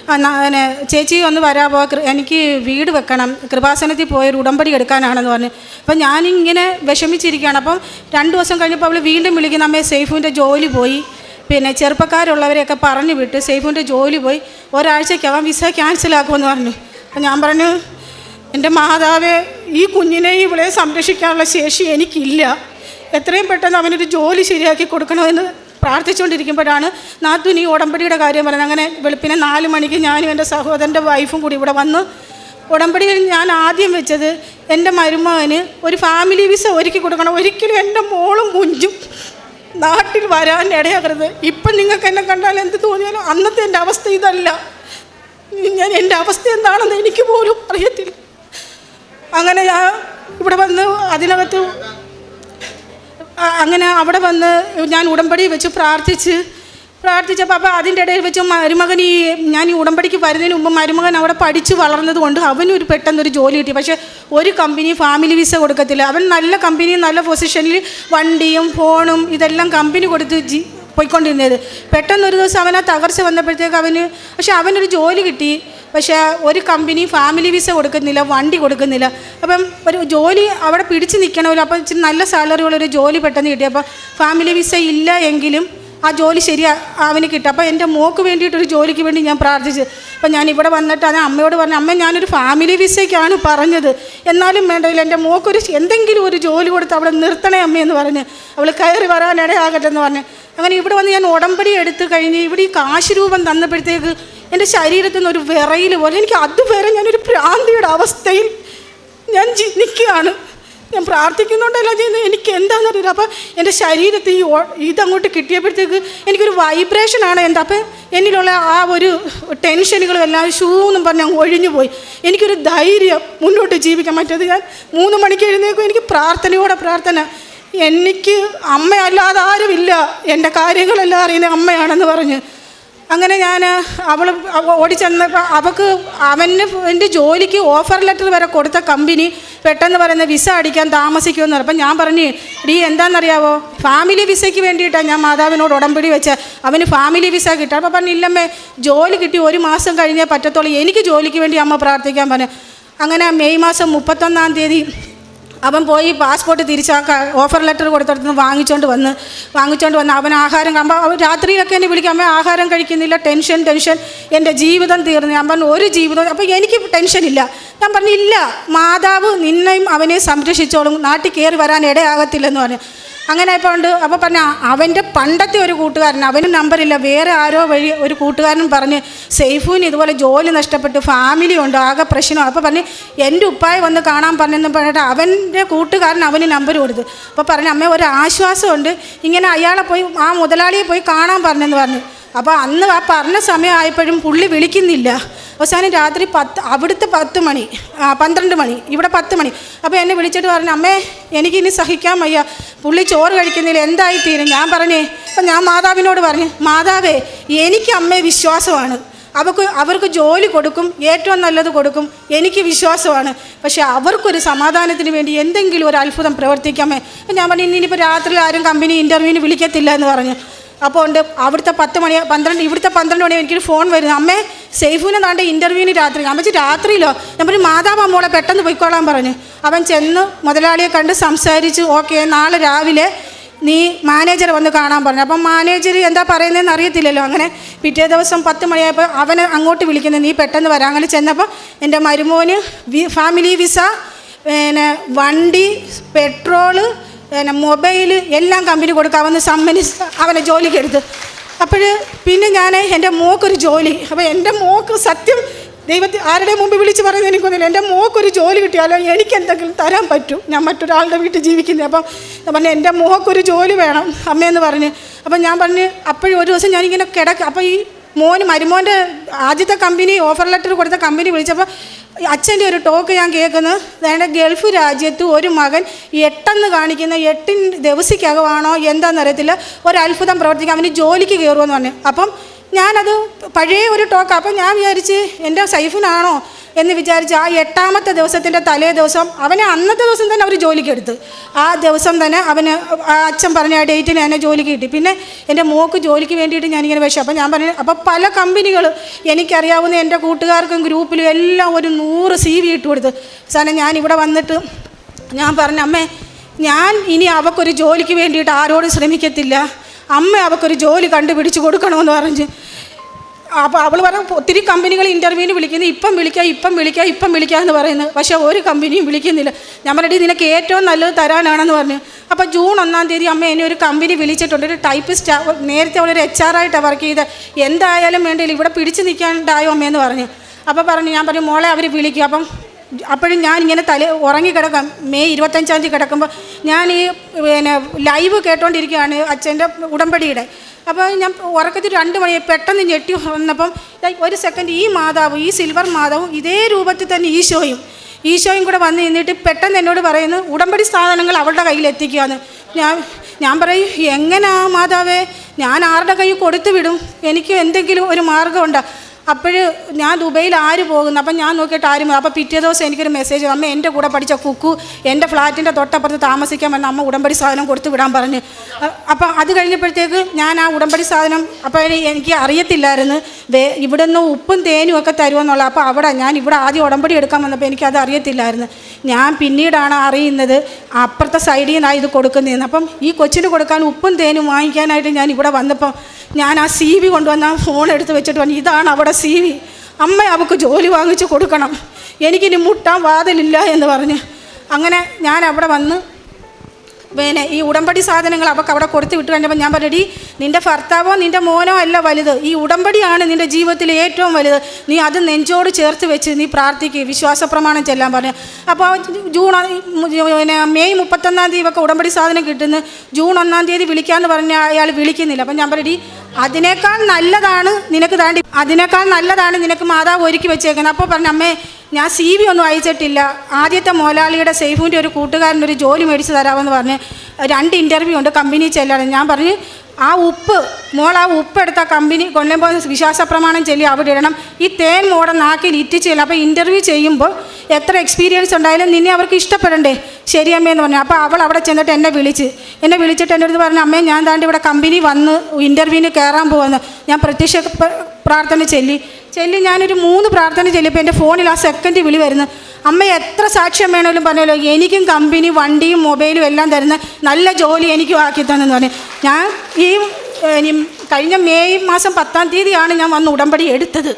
പിന്നെ ചേച്ചി ഒന്ന് വരാമോ എനിക്ക് വീട് വെക്കണം. കൃപാസനത്തിൽ പോയൊരു ഉടമ്പടി എടുക്കാനാണെന്ന് പറഞ്ഞു. അപ്പം ഞാനിങ്ങനെ വിഷമിച്ചിരിക്കുകയാണ്. അപ്പം രണ്ട് ദിവസം കഴിഞ്ഞപ്പോൾ അവൾ വീണ്ടും വിളിക്കുന്ന. അമ്മയെ സേഫുവിന്റെ ജോലി പോയി. പിന്നെ ചെറുപ്പക്കാരുള്ളവരെയൊക്കെ പറഞ്ഞു വിട്ട് സേഫുവിന്റെ ജോലി പോയി. ഒരാഴ്ചയ്ക്കകം വിസ ക്യാൻസലാക്കുമെന്ന് പറഞ്ഞു. അപ്പം ഞാൻ പറഞ്ഞു എന്റെ മാതാവ് ഈ കുഞ്ഞിനെ ഇവളെ സംരക്ഷിക്കാനുള്ള ശേഷി എനിക്കില്ല. എത്രയും പെട്ടെന്ന് അവനൊരു ജോലി ശരിയാക്കി കൊടുക്കണമെന്ന് പ്രാർത്ഥിച്ചുകൊണ്ടിരിക്കുമ്പോഴാണ് നാത്തുനി ഉടമ്പടിയുടെ കാര്യം പറഞ്ഞത് അങ്ങനെ വെളുപ്പിനെ നാല് മണിക്ക് ഞാനും എന്റെ സഹോദരന്റെ വൈഫും കൂടി ഇവിടെ വന്ന്. ഉടമ്പടിയിൽ ഞാൻ ആദ്യം വെച്ചത് എന്റെ മരുമകന് ഒരു ഫാമിലി വിസ ഒരുക്കി കൊടുക്കണം. ഒരിക്കലും എന്റെ മോളും കുഞ്ചും നാട്ടിൽ വരാൻ ഇടയാകരുത്. ഇപ്പം നിങ്ങൾക്ക് എന്നെ കണ്ടാൽ എന്ത് തോന്നിയാലും അന്നത്തെ എന്റെ അവസ്ഥ ഇതല്ല. ഞാൻ എന്റെ അവസ്ഥ എന്താണെന്ന് എനിക്ക് പോലും അറിയത്തില്ല. അങ്ങനെ ഞാൻ ഇവിടെ വന്ന് അതിനകത്ത് അങ്ങനെ അവിടെ വന്ന് ഞാൻ ഉടമ്പടി വെച്ച് പ്രാർത്ഥിച്ച് പ്രാർത്ഥിച്ചപ്പോൾ അപ്പോൾ അതിന്റെ ഇടയിൽ വെച്ച് മരുമകൻ ഈ ഞാൻ ഈ ഉടമ്പടിക്ക് വരുന്നതിന് മുമ്പ് മരുമകൻ അവിടെ പഠിച്ച് വളർന്നത് കൊണ്ട് അവനൊരു പെട്ടെന്നൊരു ജോലി കിട്ടി. പക്ഷേ ഒരു കമ്പനി ഫാമിലി വിസ കൊടുക്കത്തില്ല. അവൻ നല്ല കമ്പനി നല്ല പൊസിഷനിൽ വണ്ടിയും ഫോണും ഇതെല്ലാം കമ്പനി കൊടുത്ത് ജി പോയിക്കൊണ്ടിരുന്നത്. പെട്ടെന്നൊരു ദിവസം അവൻ ആ തകർച്ച വന്നപ്പോഴത്തേക്ക് അവന് പക്ഷെ അവനൊരു ജോലി കിട്ടി. പക്ഷേ ഒരു കമ്പനി ഫാമിലി വിസ കൊടുക്കുന്നില്ല വണ്ടി കൊടുക്കുന്നില്ല. അപ്പം ഒരു ജോലി അവിടെ പിടിച്ച് നിൽക്കണമല്ലോ അപ്പോൾ ഇച്ചിരി നല്ല സാലറി ഉള്ളൊരു ജോലി പെട്ടെന്ന് കിട്ടി. അപ്പോൾ ഫാമിലി വിസ ഇല്ല എങ്കിലും ആ ജോലി ശരിയാ അവന് കിട്ടും. അപ്പോൾ എന്റെ മോക്ക് വേണ്ടിയിട്ടൊരു ജോലിക്ക് വേണ്ടി ഞാൻ പ്രാർത്ഥിച്ചു. അപ്പം ഞാൻ ഇവിടെ വന്നിട്ട് അത് അമ്മയോട് പറഞ്ഞു അമ്മ ഞാനൊരു ഫാമിലി വിസയ്ക്കാണ് പറഞ്ഞത്. എന്നാലും വേണ്ടതില്ല എന്റെ മോക്കൊരു എന്തെങ്കിലും ഒരു ജോലി കൊടുത്ത് അവിടെ നിർത്തണേ അമ്മയെന്ന് പറഞ്ഞ്. അവൾ കയറി വരാനിടയാകട്ടെ എന്ന് പറഞ്ഞ്. അങ്ങനെ ഇവിടെ വന്ന് ഞാൻ ഉടമ്പടി എടുത്ത് കഴിഞ്ഞ് ഇവിടെ ഈ കാശ് രൂപം തന്നപ്പോഴത്തേക്ക് എന്റെ ശരീരത്തിൽ നിന്ന് ഒരു വിറയിൽ പോലെ എനിക്ക് അതുവരെ ഞാനൊരു ഭ്രാന്തിയുടെ അവസ്ഥയിൽ ഞാൻ ജി- നിൽക്കുകയാണ്. ഞാൻ പ്രാർത്ഥിക്കുന്നുണ്ടല്ല ചെയ്യുന്നത്. എനിക്ക് എന്താണെന്നറിയില്ല. അപ്പം എന്റെ ശരീരത്തിൽ ഈ ഇതങ്ങോട്ട് കിട്ടിയപ്പോഴത്തേക്ക് എനിക്കൊരു വൈബ്രേഷനാണ് എന്താ അപ്പം എന്നിലുള്ള ആ ഒരു ടെൻഷനുകളും എല്ലാം ഷൂ എന്നും പറഞ്ഞ് അങ്ങ് ഒഴിഞ്ഞു പോയി എനിക്കൊരു ധൈര്യം മുന്നോട്ട് ജീവിക്കാൻ പറ്റത് ഞാൻ മൂന്ന് മണിക്ക് എഴുന്നേക്കും എനിക്ക് പ്രാർത്ഥനയോടെ പ്രാർത്ഥന. എനിക്ക് അമ്മയല്ലാതെ ആരുമില്ല. എന്റെ കാര്യങ്ങളെല്ലാം അറിയുന്ന അമ്മയാണെന്ന് പറഞ്ഞ് അങ്ങനെ ഞാൻ അവൾ ഓടിച്ചെന്നപ്പോൾ അവൾക്ക് അവന് എന്റെ ജോലിക്ക് ഓഫർ ലെറ്റർ വരെ കൊടുത്ത കമ്പനി പെട്ടെന്ന് പറയുന്ന വിസ അടിക്കാൻ താമസിക്കുമെന്ന് അപ്പം ഞാൻ പറഞ്ഞു ഡീ എന്താണെന്നറിയാവോ ഫാമിലി വിസയ്ക്ക് വേണ്ടിയിട്ടാണ് ഞാൻ മാതാവിനോട് ഉടമ്പടി വെച്ച്. അവന് ഫാമിലി വിസ കിട്ടുക അപ്പോൾ പറഞ്ഞു ഇല്ലമ്മേ ജോലി കിട്ടി ഒരു മാസം കഴിഞ്ഞേ പറ്റത്തുള്ളൂ. എനിക്ക് ജോലിക്ക് വേണ്ടി അമ്മ പ്രാർത്ഥിക്കാൻ പറഞ്ഞു. അങ്ങനെ മെയ് മാസം മുപ്പത്തൊന്നാം തീയതി അവൻ പോയി പാസ്പോർട്ട് തിരിച്ച് ഓഫർ ലെറ്റർ കൊടുത്തടത്തുനിന്ന് വാങ്ങിച്ചുകൊണ്ട് വന്ന് വാങ്ങിച്ചുകൊണ്ട് വന്ന് അവൻ ആഹാരം അമ്മ അവൻ രാത്രിയിലൊക്കെ എന്നെ വിളിക്കും അമ്മ ആഹാരം കഴിക്കുന്നില്ല ടെൻഷൻ ടെൻഷൻ എന്റെ ജീവിതം തീർന്നു. പറഞ്ഞു ഒരു ജീവിതം അപ്പോൾ എനിക്ക് ടെൻഷനില്ല ഞാൻ പറഞ്ഞു ഇല്ല മാതാവ് നിന്നെയും അവനെ സംരക്ഷിച്ചോളും നാട്ടിൽ കയറി വരാൻ ഇടയാകത്തില്ലെന്ന് പറഞ്ഞു. അങ്ങനെ ഉണ്ട്. അപ്പോൾ പറഞ്ഞ അവന്റെ പണ്ടത്തെ ഒരു കൂട്ടുകാരൻ അവന് നമ്പറില്ല വേറെ ആരോ വഴി ഒരു കൂട്ടുകാരൻ പറഞ്ഞ് സേഫുവിന് ഇതുപോലെ ജോലി നഷ്ടപ്പെട്ടു ഫാമിലി ഉണ്ട് ആകെ പ്രശ്നമാണ് അപ്പോൾ പറഞ്ഞ് എന്റെ ഉപ്പായ വന്ന് കാണാൻ പറഞ്ഞെന്ന് പറഞ്ഞിട്ട് അവന്റെ കൂട്ടുകാരൻ അവന് നമ്പർ കൊടുത്തു. അപ്പോൾ പറഞ്ഞ അമ്മ ഒരു ആശ്വാസമുണ്ട്. ഇങ്ങനെ അയാളെ പോയി ആ മുതലാളിയെ പോയി കാണാൻ പറഞ്ഞെന്ന് പറഞ്ഞു. അപ്പോൾ അന്ന് ആ പറഞ്ഞ സമയമായപ്പോഴും പുള്ളി വിളിക്കുന്നില്ല. അവസാനം രാത്രി പത്ത് അവിടുത്തെ പത്ത് മണി പന്ത്രണ്ട് മണി ഇവിടെ പത്ത് മണി. അപ്പോൾ എന്നെ വിളിച്ചിട്ട് പറഞ്ഞു അമ്മേ എനിക്കിനി സഹിക്കാൻ വയ്യ. പുള്ളി ചോറ് കഴിക്കുന്നില്ല എന്തായി തീരും? ഞാൻ പറഞ്ഞേ അപ്പം ഞാൻ മാതാവിനോട് പറഞ്ഞു മാതാവേ എനിക്ക് അമ്മേ വിശ്വാസമാണ്. അവർക്ക് അവർക്ക് ജോലി കൊടുക്കും ഏറ്റവും നല്ലത് കൊടുക്കും എനിക്ക് വിശ്വാസമാണ്. പക്ഷേ അവർക്കൊരു സമാധാനത്തിന് വേണ്ടി എന്തെങ്കിലും ഒരു അത്ഭുതം പ്രവർത്തിക്കാമേ. ഞാൻ പറഞ്ഞു ഇനിയിപ്പോൾ രാത്രി ആരും കമ്പനി ഇന്റർവ്യൂവിന് വിളിക്കത്തില്ല എന്ന് പറഞ്ഞു. അപ്പോൾ ഉണ്ട് അവിടുത്തെ പത്ത് മണി പന്ത്രണ്ട് ഇവിടുത്തെ പന്ത്രണ്ട് മണി എനിക്കൊരു ഫോൺ വരുന്നു അമ്മേ സേഫുവിനെ താണ്ട് ഇന്റർവ്യൂവിന് രാത്രി അമ്മച്ച് രാത്രിയിലോ? ഞാൻ പറഞ്ഞു മാതാവ് മോളെ പെട്ടെന്ന് പോയിക്കോളാൻ പറഞ്ഞു. അവൻ ചെന്ന് മുതലാളിയെ കണ്ട് സംസാരിച്ച് ഓക്കെ നാളെ രാവിലെ നീ മാനേജർ വന്ന് കാണാൻ പറഞ്ഞു. അപ്പം മാനേജർ എന്താ പറയുന്നതെന്ന് അറിയത്തില്ലല്ലോ. അങ്ങനെ പിറ്റേ ദിവസം പത്ത് മണിയായപ്പോൾ അവനെ അങ്ങോട്ട് വിളിക്കുന്നത് നീ പെട്ടെന്ന് വരാം. അങ്ങനെ ചെന്നപ്പോൾ എന്റെ മരുമോന് ഫാമിലി വിസ പിന്നെ വണ്ടി പെട്രോൾ പിന്നെ മൊബൈൽ എല്ലാം കമ്പനി കൊടുക്കുക അവന് സമ്മനി അവനെ ജോലിക്ക് എടുത്ത് അപ്പോൾ പിന്നെ ഞാൻ എന്റെ മോക്കൊരു ജോലി. അപ്പോൾ എന്റെ മോക്ക് സത്യം ദൈവത്തെ ആരുടെ മുമ്പ് വിളിച്ച് പറയുന്നത് എനിക്കൊന്നുമില്ല. എന്റെ മോക്കൊരു ജോലി കിട്ടിയാലോ എനിക്ക് എന്തെങ്കിലും തരാൻ പറ്റും. ഞാൻ മറ്റൊരാളുടെ വീട്ടിൽ ജീവിക്കുന്നത് അപ്പം ഞാൻ പറഞ്ഞു എന്റെ മോക്കൊരു ജോലി വേണം അമ്മയെന്ന് പറഞ്ഞ്. അപ്പം ഞാൻ പറഞ്ഞ് അപ്പോഴും ഒരു ദിവസം ഞാനിങ്ങനെ കിടക്കുക അപ്പോൾ ഈ മോന് മരുമോന്റെ ആദ്യത്തെ കമ്പനി ഓഫർ ലെറ്റർ കൊടുത്ത കമ്പനി വിളിച്ചപ്പോൾ അച്ഛന്റെ ഒരു ടോക്ക് ഞാൻ കേൾക്കുന്നത്. അതായത് ഗൾഫ് രാജ്യത്ത് ഒരു മകൻ എട്ടെന്ന് കാണിക്കുന്ന എട്ടിൻ ദിവസക്കകമാണോ എന്താണെന്നറിയത്തില്ല ഒരു അത്ഭുതം പ്രവർത്തിക്കാൻ അവന് ജോലിക്ക് കയറുമെന്ന് പറഞ്ഞു. അപ്പം ഞാനത് പഴയ ഒരു ടോക്ക് അപ്പം ഞാൻ വിചാരിച്ച് എന്റെ സൈഫിനാണോ എന്ന് വിചാരിച്ച് ആ എട്ടാമത്തെ ദിവസത്തിന്റെ തലേ ദിവസം അവനെ അന്നത്തെ ദിവസം തന്നെ അവർ ജോലിക്ക് എടുത്ത്. ആ ദിവസം തന്നെ അവന് ആ അച്ഛൻ പറഞ്ഞ ആ ഡേറ്റിന് എന്നെ ജോലിക്ക് കിട്ടി. പിന്നെ എന്റെ മോക്ക് ജോലിക്ക് വേണ്ടിയിട്ട് ഞാനിങ്ങനെ വിഷം അപ്പം ഞാൻ പറഞ്ഞു അപ്പോൾ പല കമ്പനികൾ എനിക്കറിയാവുന്ന എന്റെ കൂട്ടുകാർക്കും ഗ്രൂപ്പിലും എല്ലാം ഒരു നൂറ് സി വി ഇട്ട് കൊടുത്ത്. സാധനം ഞാൻ ഇവിടെ വന്നിട്ട് ഞാൻ പറഞ്ഞു അമ്മേ ഞാൻ ഇനി അവക്കൊരു ജോലിക്ക് വേണ്ടിയിട്ട് ആരോടും ശ്രമിക്കത്തില്ല. അമ്മ അവക്കൊരു ജോലി കണ്ടുപിടിച്ച് കൊടുക്കണമെന്ന് പറഞ്ഞ്. അപ്പോൾ അവൾ പറഞ്ഞ ഒത്തിരി കമ്പനികൾ ഇന്റർവ്യൂവിന് വിളിക്കുന്നു. ഇപ്പം വിളിക്കുക ഇപ്പം വിളിക്കുക ഇപ്പം വിളിക്കുക എന്ന് പറയുന്നത് പക്ഷേ ഒരു കമ്പനിയും വിളിക്കുന്നില്ല. ഞാൻ പറഞ്ഞിട്ട് നിനക്ക് ഏറ്റവും നല്ലത് തരാനാണെന്ന് പറഞ്ഞു. അപ്പോൾ ജൂൺ ഒന്നാം തീയതി അമ്മ എന്നെ ഒരു കമ്പനി വിളിച്ചിട്ടുണ്ട്. ഒരു ടൈപ്പ് സ്റ്റാ നേരത്തെ അവളൊരു എച്ച് ആർ ആയിട്ടാണ് വർക്ക് ചെയ്ത്. എന്തായാലും വേണ്ടിയില്ല ഇവിടെ പിടിച്ച് നിൽക്കാണ്ടായോ അമ്മയെന്ന് പറഞ്ഞു. അപ്പോൾ പറഞ്ഞു ഞാൻ പറഞ്ഞു മോളെ അവർ വിളിക്കും. അപ്പം അപ്പോഴും ഞാൻ ഇങ്ങനെ തല ഉറങ്ങിക്കിടക്കാം. മെയ് ഇരുപത്തഞ്ചാം തീയതി കിടക്കുമ്പോൾ ഞാൻ ഈ പിന്നെ ലൈവ് കേട്ടോണ്ടിരിക്കുകയാണ് അച്ഛന്റെ ഉടമ്പടിയുടെ. അപ്പോൾ ഞാൻ ഉറക്കത്തിൽ രണ്ട് മണി പെട്ടെന്ന് ഞെട്ടി വന്നപ്പം ഒരു സെക്കൻഡ് ഈ മാതാവും ഈ സിൽവർ മാതാവും ഇതേ രൂപത്തിൽ തന്നെ ഈശോയും ഈശോയും കൂടെ വന്ന് നിന്നിട്ട് പെട്ടെന്ന് എന്നോട് പറയുന്നു ഉടമ്പടി സാധനങ്ങൾ അവളുടെ കയ്യിൽ എത്തിക്കുകയെന്ന് ഞാൻ ഞാൻ പറയും എങ്ങനെയാ മാതാവേ? ഞാൻ ആരുടെ കയ്യിൽ കൊടുത്തു വിടും? എനിക്ക് എന്തെങ്കിലും ഒരു മാർഗമുണ്ടോ അപ്പോൾ ഞാൻ ദുബൈയിൽ ആര് പോകുന്നു? അപ്പം ഞാൻ നോക്കിയിട്ട് ആരും അപ്പോൾ പിറ്റേ ദിവസം എനിക്കൊരു മെസ്സേജ് അമ്മ എന്റെ കൂടെ പഠിച്ച കുക്കു എന്റെ ഫ്ലാറ്റിന്റെ തൊട്ടപ്പുറത്ത് താമസിക്കാൻ വന്ന അമ്മ ഉടമ്പടി സാധനം കൊടുത്തു വിടാൻ പറഞ്ഞു. അപ്പോൾ അത് കഴിഞ്ഞപ്പോഴത്തേക്ക് ഞാൻ ആ ഉടമ്പടി സാധനം അപ്പോൾ എനിക്ക് അറിയത്തില്ലായിരുന്നു. വേ ഇവിടെ നിന്ന് ഉപ്പും തേനും ഒക്കെ തരുമെന്നുള്ള അപ്പോൾ അവിടെ ഞാൻ ഇവിടെ ആദ്യം ഉടമ്പടി എടുക്കാൻ വന്നപ്പോൾ എനിക്കത് അറിയത്തില്ലായിരുന്നു. ഞാൻ പിന്നീടാണ് അറിയുന്നത് അപ്പുറത്തെ സൈഡിൽ നിന്നാണ് ഇത് കൊടുക്കുന്നതെന്ന്. അപ്പം ഈ കൊച്ചിന് കൊടുക്കാൻ ഉപ്പും തേനും വാങ്ങിക്കാനായിട്ട് ഞാൻ ഇവിടെ വന്നപ്പോൾ ഞാൻ ആ സി വി കൊണ്ടുവന്ന ഫോൺ എടുത്ത് വെച്ചിട്ട് പറഞ്ഞു ഇതാണ് അവിടെ സി വി അമ്മ അവൾക്ക് ജോലി വാങ്ങിച്ച് കൊടുക്കണം. എനിക്കിനി മുട്ടാൻ വാതിലില്ല എന്ന് പറഞ്ഞ്. അങ്ങനെ ഞാൻ അവിടെ വന്ന് പിന്നെ ഈ ഉടമ്പടി സാധനങ്ങൾ അവൾക്ക് അവിടെ കൊടുത്ത് വിട്ട് കഴിഞ്ഞപ്പോൾ ഞാൻ പറഞ്ഞടി നിന്റെ ഭർത്താവോ നിന്റെ മോനോ അല്ല വലുത്. ഈ ഉടമ്പടിയാണ് നിന്റെ ജീവിതത്തിൽ ഏറ്റവും വലുത്. നീ അത് നെഞ്ചോട് ചേർത്ത് വെച്ച് നീ പ്രാർത്ഥിക്കുക വിശ്വാസ പ്രമാണം ചെല്ലാൻ പറഞ്ഞു. അപ്പോൾ ജൂൺ പിന്നെ മെയ് മുപ്പത്തൊന്നാം തീയതി ഒക്കെ ഉടമ്പടി സാധനം കിട്ടുന്നു. ജൂൺ ഒന്നാം തീയതി വിളിക്കാമെന്ന് പറഞ്ഞ അയാൾ വിളിക്കുന്നില്ല. അപ്പം ഞാൻ പറയടി അതിനേക്കാൾ നല്ലതാണ് നിനക്ക് താണ്ടി അതിനേക്കാൾ നല്ലതാണ് നിനക്ക് മാതാവ് ഒരുക്കി വെച്ചേക്കുന്നത്. അപ്പോൾ പറഞ്ഞു അമ്മേ ഞാൻ സി വി ഒന്നും അയച്ചിട്ടില്ല. ആദ്യത്തെ മോലാളിയുടെ സേഫിന്റെ ഒരു കൂട്ടുകാരൻ ഒരു ജോലി മേടിച്ച് തരാമെന്ന് പറഞ്ഞ് രണ്ട് ഇന്റർവ്യൂ ഉണ്ട് കമ്പനി ചെല്ലണം. ഞാൻ പറഞ്ഞ് ആ ഉപ്പ് മോൾ ആ ഉപ്പ് എടുത്ത കമ്പനി കൊണ്ടുമ്പോൾ വിശ്വാസ പ്രമാണം ചൊല്ലി അവിടെ ഇടണം. ഈ തേൻ മോടെ നാക്കിൽ ഇറ്റിച്ചില്ല അപ്പോൾ ഇന്റർവ്യൂ ചെയ്യുമ്പോൾ എത്ര എക്സ്പീരിയൻസ് ഉണ്ടായാലും നിന്നെ അവർക്ക് ഇഷ്ടപ്പെടണ്ടേ? ശരി അമ്മയെന്ന് പറഞ്ഞു. അപ്പോൾ അവൾ അവിടെ ചെന്നിട്ട് എന്നെ വിളിച്ച്. എന്നെ വിളിച്ചിട്ട് എന്റെ അടുത്ത് പറഞ്ഞു അമ്മേ ഞാൻ താണ്ട് ഇവിടെ കമ്പനി വന്ന് ഇന്റർവ്യൂവിന് കയറാൻ പോകുന്നു ഞാൻ പ്രത്യക്ഷ പ്രാർത്ഥന ചൊല്ലി. ചൊല്ലി ഞാനൊരു മൂന്ന് പ്രാർത്ഥന ചെല്ലിയപ്പോൾ എന്റെ ഫോണിൽ ആ സെക്കൻഡ് വിളി വരുന്നു. അമ്മ എത്ര സാക്ഷ്യം വേണമെങ്കിലും പറഞ്ഞല്ലോ എനിക്കും കമ്പനി വണ്ടിയും മൊബൈലും എല്ലാം തരുന്ന നല്ല ജോലി എനിക്കും ആക്കി തന്നെന്ന് പറഞ്ഞു. ഞാൻ ഈ കഴിഞ്ഞ മെയ് മാസം പത്താം തീയതിയാണ് ഞാൻ വന്ന് ഉടമ്പടി എടുത്തത്.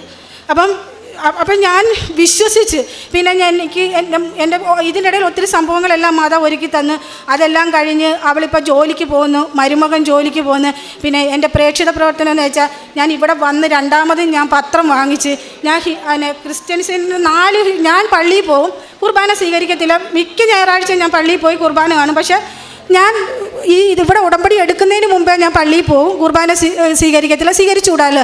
അപ്പം അപ്പം ഞാൻ വിശ്വസിച്ച്. പിന്നെ ഞാൻ എനിക്ക് എന്റെ എന്റെ ഇതിനിടയിൽ ഒത്തിരി സംഭവങ്ങളെല്ലാം മാതാവ് ഒരുക്കി തന്ന്. അതെല്ലാം കഴിഞ്ഞ് അവളിപ്പോൾ ജോലിക്ക് പോകുന്നു. മരുമകൻ ജോലിക്ക് പോകുന്നു. പിന്നെ എന്റെ പ്രേക്ഷിത പ്രവർത്തനം എന്ന് വെച്ചാൽ ഞാൻ ഇവിടെ വന്ന് രണ്ടാമത് ഞാൻ പത്രം വാങ്ങിച്ച് ഞാൻ പിന്നെ ക്രിസ്ത്യൻസിന് നാല് ഞാൻ പള്ളിയിൽ പോകും. കുർബാന സ്വീകരിക്കത്തില്ല. മിക്ക ഞായറാഴ്ച ഞാൻ പള്ളിയിൽ പോയി കുർബാന കാണും. പക്ഷേ ഞാൻ ഈ ഇതിവിടെ ഉടമ്പടി എടുക്കുന്നതിന് മുമ്പേ ഞാൻ പള്ളിയിൽ പോകും. കുർബാന സ്വീകരിക്കത്തില്ല. സ്വീകരിച്ചുകൂടാല്ലോ.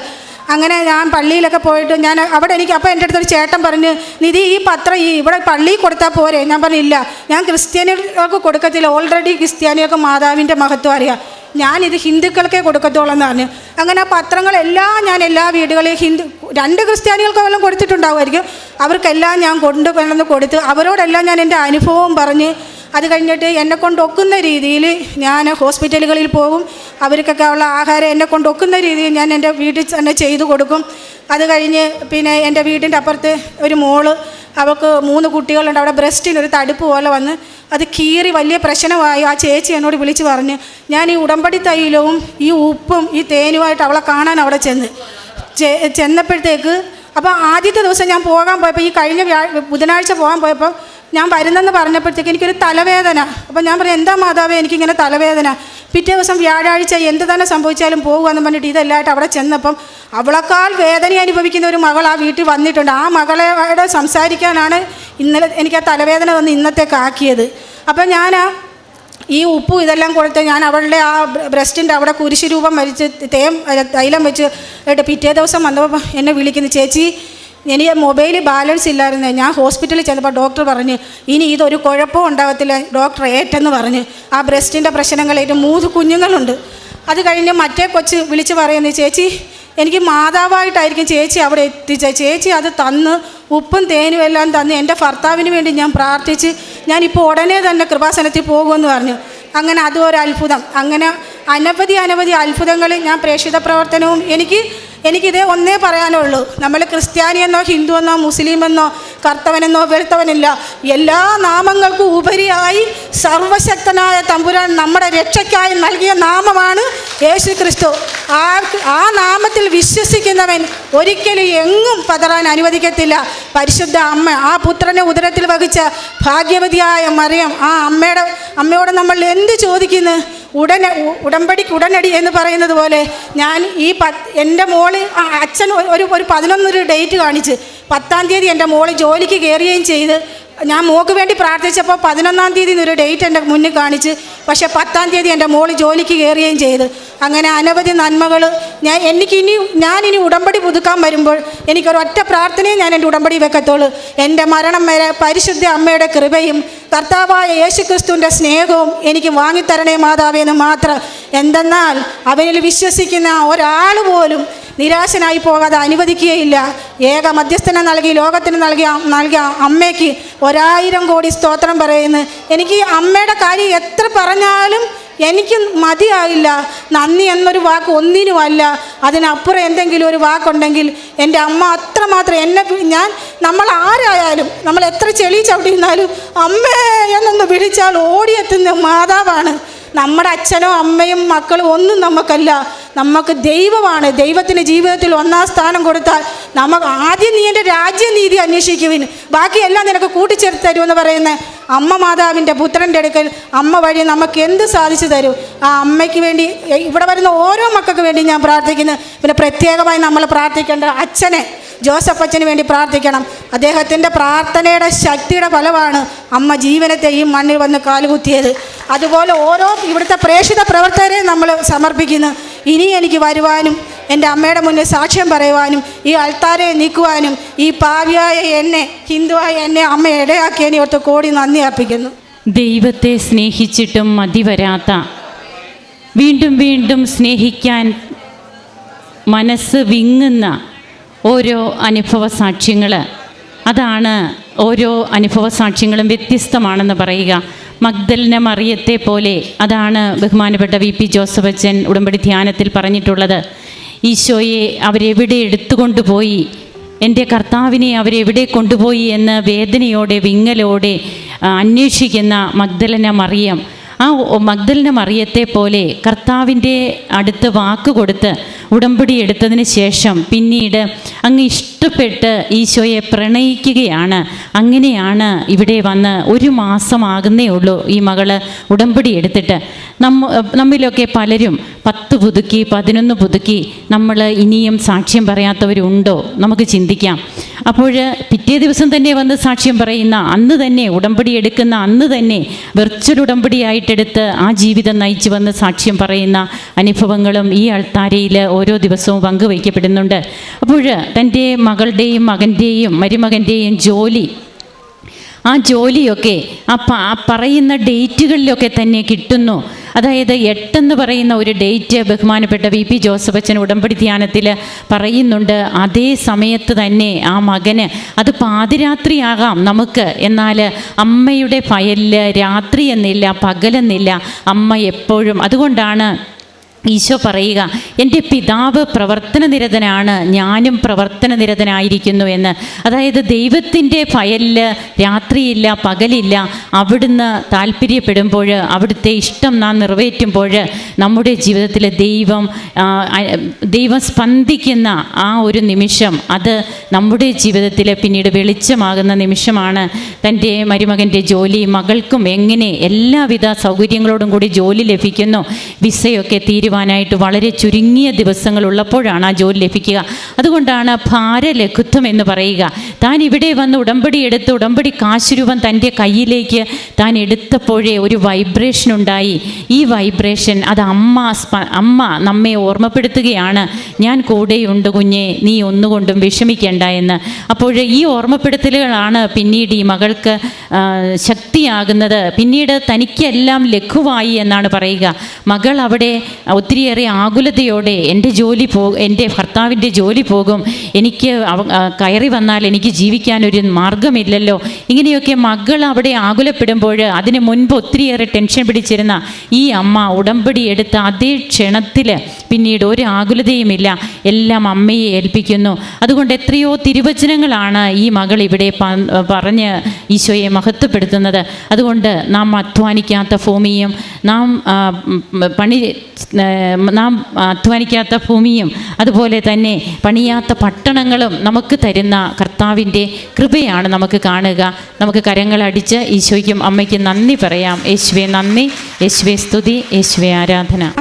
അങ്ങനെ ഞാൻ പള്ളിയിലൊക്കെ പോയിട്ട് ഞാൻ അവിടെ എനിക്ക് അപ്പോൾ എന്റെ അടുത്തൊരു ചേട്ടൻ പറഞ്ഞ് നിധി ഈ പത്രം ഈ ഇവിടെ പള്ളിയിൽ കൊടുത്താൽ പോരെ? ഞാൻ പറഞ്ഞില്ല ഞാൻ ക്രിസ്ത്യാനികൾക്ക് കൊടുക്കത്തില്ല. ഓൾറെഡി ക്രിസ്ത്യാനികൾക്ക് മാതാവിന്റെ മഹത്വം അറിയാം. ഞാനിത് ഹിന്ദുക്കൾക്കേ കൊടുക്കത്തുള്ളൂ എന്ന് പറഞ്ഞു. അങ്ങനെ ആ പത്രങ്ങളെല്ലാം ഞാൻ എല്ലാ വീടുകളിലും ഹിന്ദു രണ്ട് ക്രിസ്ത്യാനികൾക്ക് വല്ലതും കൊടുത്തിട്ടുണ്ടാവുമായിരിക്കും. അവർക്കെല്ലാം ഞാൻ കൊണ്ടുവന്ന് കൊടുത്ത് അവരോടെല്ലാം ഞാൻ എന്റെ അനുഭവം പറഞ്ഞ് അത് കഴിഞ്ഞിട്ട് എന്നെ കൊണ്ടൊക്കുന്ന രീതിയിൽ ഞാൻ ഹോസ്പിറ്റലുകളിൽ പോകും. അവർക്കൊക്കെ ഉള്ള ആഹാരം എന്നെ കൊണ്ട് ഒക്കുന്ന രീതിയിൽ ഞാൻ എന്റെ വീട്ടിൽ തന്നെ ചെയ്തു കൊടുക്കും. അത് കഴിഞ്ഞ് പിന്നെ എന്റെ വീടിന്റെ അപ്പുറത്ത് ഒരു മോൾ അവൾക്ക് മൂന്ന് കുട്ടികളുണ്ട്. അവിടെ ബ്രസ്റ്റിന് ഒരു തടുപ്പ് പോലെ വന്ന് അത് കീറി വലിയ പ്രശ്നമായി. ആ ചേച്ചി എന്നോട് വിളിച്ച് പറഞ്ഞ് ഞാൻ ഈ ഉടമ്പടി തൈലവും ഈ ഉപ്പും ഈ തേനുമായിട്ട് അവളെ കാണാൻ അവിടെ ചെന്ന്. ചെന്നപ്പോഴത്തേക്ക് അപ്പോൾ ആദ്യത്തെ ദിവസം ഞാൻ പോകാൻ പോയപ്പോൾ ഈ കഴിഞ്ഞ ബുധനാഴ്ച പോകാൻ പോയപ്പോൾ ഞാൻ വരുന്നെന്ന് പറഞ്ഞപ്പോഴത്തേക്ക് എനിക്കൊരു തലവേദന. അപ്പം ഞാൻ പറഞ്ഞു എന്താ മാതാവേ എനിക്കിങ്ങനെ തലവേദന. പിറ്റേ ദിവസം വ്യാഴാഴ്ച എന്ത് തന്നെ സംഭവിച്ചാലും പോകുമെന്ന് പറഞ്ഞിട്ട് ഇതെല്ലാമായിട്ട് അവിടെ ചെന്നപ്പം അവളെക്കാൾ വേദന അനുഭവിക്കുന്ന ഒരു മകൾ ആ വീട്ടിൽ വന്നിട്ടുണ്ട്. ആ മകളെ സംസാരിക്കാനാണ് ഇന്നലെ എനിക്ക് ആ തലവേദന വന്ന് ഇന്നത്തേക്ക് ആക്കിയത്. അപ്പം ഞാൻ ഈ ഉപ്പും ഇതെല്ലാം കൊടുത്ത് ഞാൻ അവളുടെ ആ ബ്രസ്റ്റിന്റെ അവിടെ കുരിശുരൂപം വരിച്ച് തേം തൈലം വെച്ച് പിറ്റേ ദിവസം വന്നപ്പോൾ എന്നെ വിളിക്കുന്നു ചേച്ചി എനിക്ക് മൊബൈൽ ബാലൻസ് ഇല്ലായിരുന്നു. ഞാൻ ഹോസ്പിറ്റലിൽ ചെന്നപ്പോൾ ഡോക്ടർ പറഞ്ഞു ഇനി ഇതൊരു കുഴപ്പവും ഉണ്ടാകത്തില്ല ഡോക്ടർ ഏറ്റെന്ന് പറഞ്ഞ്. ആ ബ്രസ്റ്റിന്റെ പ്രശ്നങ്ങളായിട്ട് മൂന്ന് കുഞ്ഞുങ്ങളുണ്ട്. അത് കഴിഞ്ഞ് മറ്റേ കൊച്ച് വിളിച്ച് പറയുന്നത് ചേച്ചി എനിക്ക് മാതാവായിട്ടായിരിക്കും ചേച്ചി അവിടെ എത്തിച്ച. ചേച്ചി അത് തന്ന് ഉപ്പും തേനും എല്ലാം തന്ന് എന്റെ ഭർത്താവിന് വേണ്ടി ഞാൻ പ്രാർത്ഥിച്ച് ഞാനിപ്പോൾ ഉടനെ തന്നെ കൃപാസനത്തിൽ പോകുമെന്ന് പറഞ്ഞു. അങ്ങനെ അതും ഒരു അത്ഭുതം. അങ്ങനെ അനവധി അനവധി അത്ഭുതങ്ങൾ ഞാൻ പ്രേക്ഷിത പ്രവർത്തനവും എനിക്ക് എനിക്കിതേ ഒന്നേ പറയാനുള്ളൂ. നമ്മൾ ക്രിസ്ത്യാനിയെന്നോ മുസ്ലിം എന്നോ കർത്തവനെന്നോ വെളുത്തവനില്ല. എല്ലാ നാമങ്ങൾക്കും ഉപരിയായി സർവശക്തനായ തമ്പുരാൻ നമ്മുടെ രക്ഷയ്ക്കായി നൽകിയ നാമമാണ് യേശു ക്രിസ്തു ആ ആ നാമത്തിൽ വിശ്വസിക്കുന്നവൻ ഒരിക്കലും എങ്ങും പതറാൻ അനുവദിക്കത്തില്ല. പരിശുദ്ധ അമ്മ ആ പുത്രനെ ഉദരത്തിൽ വഹിച്ച ഭാഗ്യവതിയായ മറിയം ആ അമ്മയുടെ അമ്മയോട് നമ്മൾ എന്ത് ചോദിക്കുന്നു? ഉടനെ ഉ- ഉടമ്പടിക്ക് ഉടനടി എന്ന് പറയുന്നത് പോലെ ഞാൻ ഈ പത്ത് എന്റെ മോൾ അച്ഛൻ ഒരു ഒരു പതിനൊന്നൊരു ഡേറ്റ് കാണിച്ച് പത്താം തീയതി എന്റെ മോൾ ജോലിക്ക് കയറുകയും ചെയ്ത് ഞാൻ മോക്ക് വേണ്ടി പ്രാർത്ഥിച്ചപ്പോൾ പതിനൊന്നാം തീയതി ഒരു ഡേറ്റ് എന്റെ മുന്നിൽ കാണിച്ച് പക്ഷേ പത്താം തീയതി എന്റെ മോൾ ജോലിക്ക് കയറുകയും ചെയ്ത്. അങ്ങനെ അനവധി നന്മകൾ ഞാൻ എനിക്കിനി ഞാനിനി ഉടമ്പടി പുതുക്കാൻ വരുമ്പോൾ എനിക്കൊരൊറ്റ പ്രാർത്ഥനയും ഞാൻ എന്റെ ഉടമ്പടി വെക്കത്തുള്ളൂ. എന്റെ മരണം വരെ പരിശുദ്ധ അമ്മയുടെ കൃപയും കർത്താവായ യേശുക്രിസ്തുവിന്റെ സ്നേഹവും എനിക്ക് വാങ്ങിത്തരണേ മാതാവേ എന്ന് മാത്രം. എന്തെന്നാൽ അവനിൽ വിശ്വസിക്കുന്ന ഒരാൾ പോലും നിരാശനായി പോകാതെ അനുവദിക്കുകയില്ല. ഏക മധ്യസ്ഥനെ നൽകി ലോകത്തിന് നൽകിയ നൽകിയ അമ്മയ്ക്ക് ഒരായിരം കോടി സ്തോത്രം പറയുന്നു. എനിക്ക് അമ്മയുടെ കാര്യം എത്ര പറഞ്ഞാലും എനിക്ക് മതിയാവില്ല നന്ദി എന്നൊരു വാക്ക് ഒന്നിനുമല്ല അതിനപ്പുറം എന്തെങ്കിലും ഒരു വാക്കുണ്ടെങ്കിൽ എന്റെ അമ്മ അത്രമാത്രം എന്നെ ഞാൻ നമ്മൾ ആരായാലും നമ്മൾ എത്ര ചെളി ചവിട്ടിയിരുന്നാലും അമ്മേ എന്നൊന്ന് വിളിച്ചാൽ ഓടിയെത്തുന്ന മാതാവാണ്. നമ്മുടെ അച്ഛനോ അമ്മയും മക്കളും ഒന്നും നമുക്കല്ല. നമുക്ക് ദൈവമാണ്. ദൈവത്തിന്റെ ജീവിതത്തിൽ ഒന്നാം സ്ഥാനം കൊടുത്താൽ നമുക്ക് ആദ്യം നീ എന്റെ രാജ്യനീതി അന്വേഷിക്കുവിൻ. ബാക്കിയെല്ലാം നിനക്ക് കൂട്ടിച്ചേർത്ത് തരുമെന്ന് പറയുന്ന അമ്മ മാതാവിന്റെ പുത്രന്റെ അടുക്കൽ അമ്മ വഴി നമുക്ക് എന്ത് സാധിച്ചു തരും? ആ അമ്മയ്ക്ക് വേണ്ടി ഇവിടെ വരുന്ന ഓരോ മക്കൾക്ക് വേണ്ടി ഞാൻ പ്രാർത്ഥിക്കുന്നു. പിന്നെ പ്രത്യേകമായി നമ്മൾ പ്രാർത്ഥിക്കേണ്ട അച്ഛനെ ജോസഫ് അച്ഛന് വേണ്ടി പ്രാർത്ഥിക്കണം. അദ്ദേഹത്തിന്റെ പ്രാർത്ഥനയുടെ ശക്തിയുടെ ഫലമാണ് അമ്മ ജീവനത്തെ ഈ മണ്ണിൽ വന്ന് കാലുകുത്തിയത്. അതുപോലെ ഓരോ ഇവിടുത്തെ പ്രേക്ഷിത പ്രവർത്തകരെ നമ്മൾ സമർപ്പിക്കുന്നു. ഇനി എനിക്ക് വരുവാനും എന്റെ അമ്മയുടെ മുന്നിൽ സാക്ഷ്യം പറയുവാനും ഈ അൾത്താരെ നീക്കുവാനും ഈ പാവിയായ എന്നെ ഹിന്ദുവായ എന്നെ അമ്മ ഇടയാക്കിയതിനെ ഓർത്ത് കോടി നന്ദി അർപ്പിക്കുന്നു. ദൈവത്തെ സ്നേഹിച്ചിട്ടും മതി വരാത്ത വീണ്ടും വീണ്ടും സ്നേഹിക്കാൻ മനസ്സ് വിങ്ങുന്ന ഓരോ അനുഭവ സാക്ഷ്യങ്ങൾ അതാണ് ഓരോ അനുഭവ സാക്ഷ്യങ്ങളും വ്യത്യസ്തമാണെന്ന് പറയുക. മഗ്ദലിന മറിയത്തെ പോലെ അതാണ് ബഹുമാനപ്പെട്ട വി പി ജോസഫ് അച്ഛൻ ഉടമ്പടി ധ്യാനത്തിൽ പറഞ്ഞിട്ടുള്ളത്. ഈശോയെ അവരെവിടെ എടുത്തുകൊണ്ടുപോയി? എന്റെ കർത്താവിനെ അവരെവിടെ കൊണ്ടുപോയി എന്ന് വേദനയോടെ വിങ്ങലോടെ അന്വേഷിക്കുന്ന മഗ്ദലന മറിയം ആ മഗ്ദലിന മറിയത്തെ പോലെ കർത്താവിന്റെ അടുത്ത് വാക്ക് കൊടുത്ത് ഉടമ്പടി എടുത്തതിന് ശേഷം പിന്നീട് അങ്ങ് ഇഷ്ടപ്പെട്ട് ഈശോയെ പ്രണയിക്കുകയാണ്. അങ്ങനെയാണ് ഇവിടെ വന്ന് ഒരു മാസമാകുന്നേ ഉള്ളൂ ഈ മകൾ ഉടമ്പടി എടുത്തിട്ട്. നമ്മ നമ്മിലൊക്കെ പലരും പത്ത് പുതുക്കി പതിനൊന്ന് പുതുക്കി നമ്മൾ ഇനിയും സാക്ഷ്യം പറയാത്തവരുണ്ടോ? നമുക്ക് ചിന്തിക്കാം. അപ്പോൾ പിറ്റേ ദിവസം തന്നെ വന്ന് സാക്ഷ്യം പറയുന്ന അന്ന് തന്നെ ഉടമ്പടി എടുക്കുന്ന അന്ന് തന്നെ വെർച്വൽ ഉടമ്പടിയായിട്ടെടുത്ത് ആ ജീവിതം നയിച്ചു വന്ന് സാക്ഷ്യം പറയുന്ന അനുഭവങ്ങളും ഈ അൾത്താരയിൽ ഓരോ ദിവസവും പങ്കുവയ്ക്കപ്പെടുന്നുണ്ട്. അപ്പോൾ തന്റെ മകളുടെയും മകന്റെയും മരുമകന്റെയും ജോലി ആ ജോലിയൊക്കെ ആ പറയുന്ന ഡേറ്റുകളിലൊക്കെ തന്നെ കിട്ടുന്നു. അതായത് എട്ടെന്ന് പറയുന്ന ഒരു ഡേറ്റ് ബഹുമാനപ്പെട്ട വി പി ജോസഫ് അച്ഛൻ ഉടമ്പടി ധ്യാനത്തിൽ പറയുന്നുണ്ട്. അതേ സമയത്ത് തന്നെ ആ മകന് അത് പാതിരാത്രിയാകാം നമുക്ക്. എന്നാൽ അമ്മയുടെ ഫയലിൽ രാത്രി എന്നില്ല പകലെന്നില്ല അമ്മ എപ്പോഴും. അതുകൊണ്ടാണ് ഈശോ പറയുക എന്റെ പിതാവ് പ്രവർത്തന നിരതനാണ് ഞാനും പ്രവർത്തന നിരതനായിരിക്കുന്നു എന്ന്. അതായത് ദൈവത്തിന്റെ ഫയലിൽ രാത്രിയില്ല പകലില്ല അവിടുന്ന് താല്പര്യപ്പെടുമ്പോൾ അവിടുത്തെ ഇഷ്ടം നാം നിറവേറ്റുമ്പോൾ നമ്മുടെ ജീവിതത്തിൽ ദൈവം ദൈവം സ്പന്ദിക്കുന്ന ആ ഒരു നിമിഷം അത് നമ്മുടെ ജീവിതത്തിൽ പിന്നീട് വെളിച്ചമാകുന്ന നിമിഷമാണ്. തന്റെ മരുമകന്റെ ജോലി മകൾക്കും എങ്ങനെ എല്ലാവിധ സൗകര്യങ്ങളോടും കൂടി ജോലി ലഭിക്കുന്നു വിസയൊക്കെ തീരുവാനായിട്ട് വളരെ ചുരുങ്ങിയ ദിവസങ്ങൾ ഉള്ളപ്പോഴാണ് ആ ജോലി ലഭിക്കുക. അതുകൊണ്ടാണ് ഭാരലഘുത്വം എന്ന് പറയുക. താൻ ഇവിടെ വന്ന് ഉടമ്പടി എടുത്ത് ഉടമ്പടി കാശുരൂപം തന്റെ കയ്യിലേക്ക് താൻ എടുത്തപ്പോഴേ ഒരു വൈബ്രേഷൻ ഉണ്ടായി. ഈ വൈബ്രേഷൻ അത് അമ്മ അമ്മ നമ്മെ ഓർമ്മപ്പെടുത്തുകയാണ്. ഞാൻ കൂടെയുണ്ട് കുഞ്ഞെ നീ ഒന്നുകൊണ്ടും വിഷമിക്കേണ്ട എന്ന്. അപ്പോൾ ഈ ഓർമ്മപ്പെടുത്തലുകളാണ് പിന്നീട് ഈ മകൾക്ക് ശക്തിയാകുന്നത്. പിന്നീട് തനിക്കെല്ലാം ലഘുവായി എന്നാണ് പറയുക. മകൾ അവിടെ ഒത്തിരിയേറെ ആകുലതയോടെ എന്റെ ജോലി പോ എന്റെ ഭർത്താവിന്റെ ജോലി പോകും. എനിക്ക് കയറി വന്നാൽ എനിക്ക് ജീവിക്കാനൊരു മാർഗമില്ലല്ലോ ഇങ്ങനെയൊക്കെ മകൾ അവിടെ ആകുലപ്പെടുമ്പോൾ അതിന് മുൻപ് ഒത്തിരിയേറെ ടെൻഷൻ പിടിച്ചിരുന്ന ഈ അമ്മ ഉടമ്പടി എടുത്ത അതേ ക്ഷണത്തിൽ പിന്നീട് ഒരു ആകുലതയുമില്ല. എല്ലാം അമ്മയെ ഏൽപ്പിക്കുന്നു. അതുകൊണ്ട് എത്രയോ തിരുവചനങ്ങളാണ് ഈ മകൾ ഇവിടെ പറഞ്ഞ് ഈശോയെ മഹത്വപ്പെടുത്തുന്നത്. അതുകൊണ്ട് നാം അധ്വാനിക്കാത്ത ഭൂമിയും നാം പണി നാം അധ്വാനിക്കാത്ത ഭൂമിയും അതുപോലെ തന്നെ പണിയാത്ത പട്ടണങ്ങളും നമുക്ക് തരുന്ന കർത്താവിന്റെ കൃപയാണ് നമുക്ക് കാണുക. നമുക്ക് കരങ്ങളടിച്ച് ഈശോയ്ക്കും അമ്മയ്ക്കും നന്ദി പറയാം. യേശുവെ നന്ദി യേശുവെ സ്തുതി യേശുവെ ആരാധന.